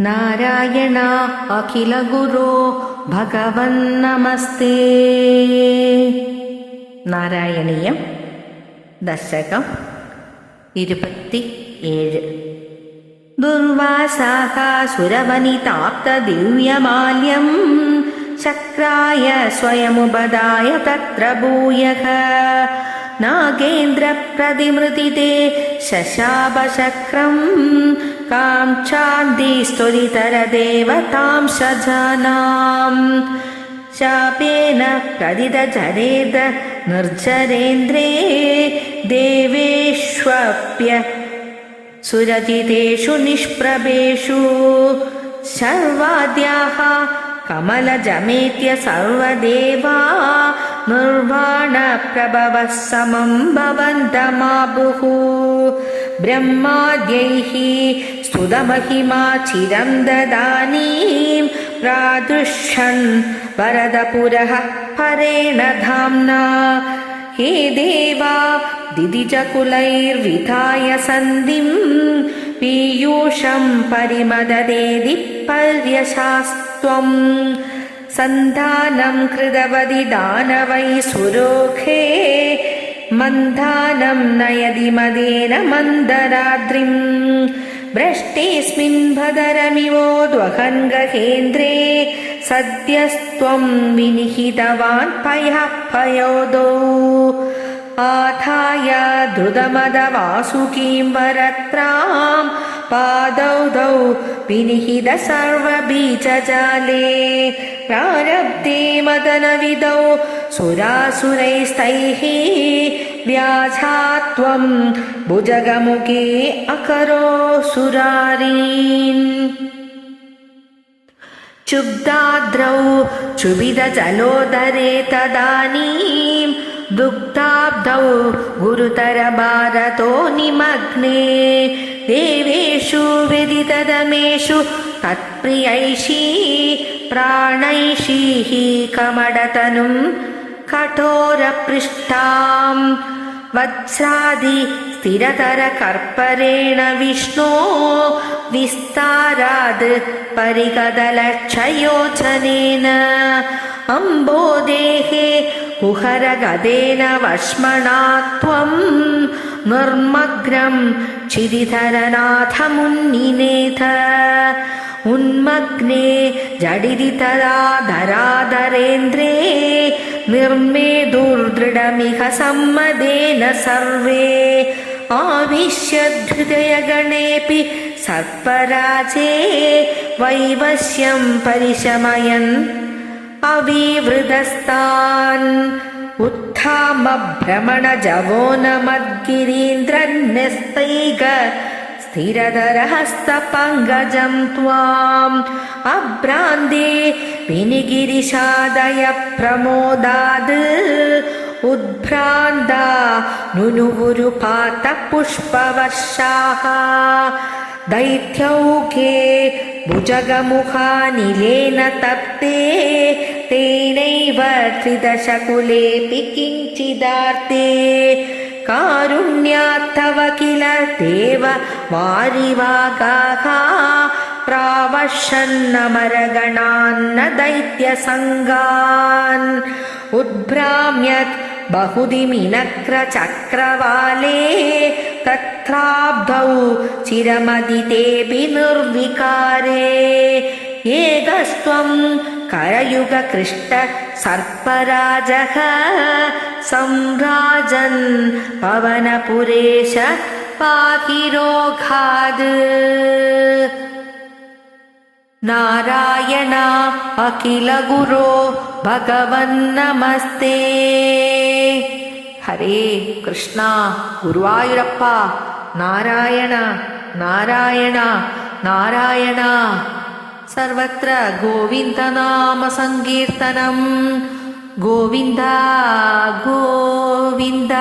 नारायण अखिलगुरो भगवन्नमस्ते നാരായണീയം ദശകം ഇരുപത്തി ഏഴ് ദുർവാസാഹ സുരവനിതാപ്തദിവ്യമാല്യം ശക്രായ സ്വയമുപദായ തത്ര ഭൂയഃ നാഗേന്ദ്രപ്രതിമൃതി ശശാപശക്രം काञ्चान्दिस्तुरितरदेवतां सजानाम् शापेन प्रदिदजरेद निर्जरेन्द्रे देवेष्वप्य सुरजितेषु निष्प्रभेषु सर्वाद्याः कमलजमेत्य सर्वदेवा निर्वाणप्रभवः समं भवन्तमाबुः ब्रह्माद्यैः स्तुतमहिमा चिरं ददानीं प्रादुष्यन् वरदपुरः परेण धाम्ना। हे देवा दिदिजकुलैर्विधाय सन्धिं पीयूषं परिमददेदि पर्यशास्त्वम् सन्धानं कृतवदि दानवै सुरोखे मन्दानं नयदि मदेन मन्दराद्रिम् भ्रष्टेऽस्मिन् भदरमिवोद्वहन् गहेन्द्रे सद्यस्त्वं विनिहितवान् पयः पयोदौ आधाय धृतमदवासुकीं वरत्रां पादौ दौ विनिहित सर्वबीजजाले प्रारब्धे मदनविदौ सुरासुरैस्तैः भुजगमुखे अकरो सुरारीन्। क्षुब्दाद्रौ क्षुभिदजलोदरे तदानीं दुग्धाब्धौ गुरुतरभारतो निमग्ने देवेषु व्यदितदमेषु तत्प्रियैषी प्राणैषीः कमडतनुं कठोरपृष्ठाम् वत्सादि स्थिरतरकर्परेण विष्णो विस्ताराद् परिगदलक्षयोजनेन अम्बोदेहे कुहरगदेन वश्मणा त्वं निर्मग्नं चिरिधरनाथमुन्निनेथ। उन्मग्ने जडिदि तदा धराधरेन्द्रे निर्मेदुर्दृढमिह सम्मदेन सर्वे। आविश्यधृदयगणेऽपि सर्पराजे वैवश्यं परिशमयन्। अविवृतस्तान् उत्थामभ्रमणजवो न मद्गिरीन्द्रन्यस्तैग स्थिरधरहस्तपङ्कजं त्वाम्। अभ्रान्ते विनिगिरिशादय प्रमोदाद् उद्भ्रान्ता नुनुगुरुपातपुष्पवर्षाः दैत्यौके भुजगमुखानिलेन तप्ते। तेनैव त्रिदशकुलेऽपि किञ्चिदार्ते कारुण्यात्तव किल देव वारिवागाः प्रावशन्नमरगणान्न दैत्यसङ्गान् उद्भ्राम्यत् बहुदिमिनक्रचक्रवाले तत्राब्धौ चिरमदितेऽपि निर्विकारे एकस्त्वं करयुगकृष्ट सर्पराजः सम्राजन् पवनपुरेश पाहि रोगाद् नारायण अखिलगुरो भगवन्नमस्ते। हरे कृष्ण गुरुवायुरप्प नारायण नारायण नारायण सर्वत्र गोविन्दनामसङ्कीर्तनम्। गोविन्द गोविन्द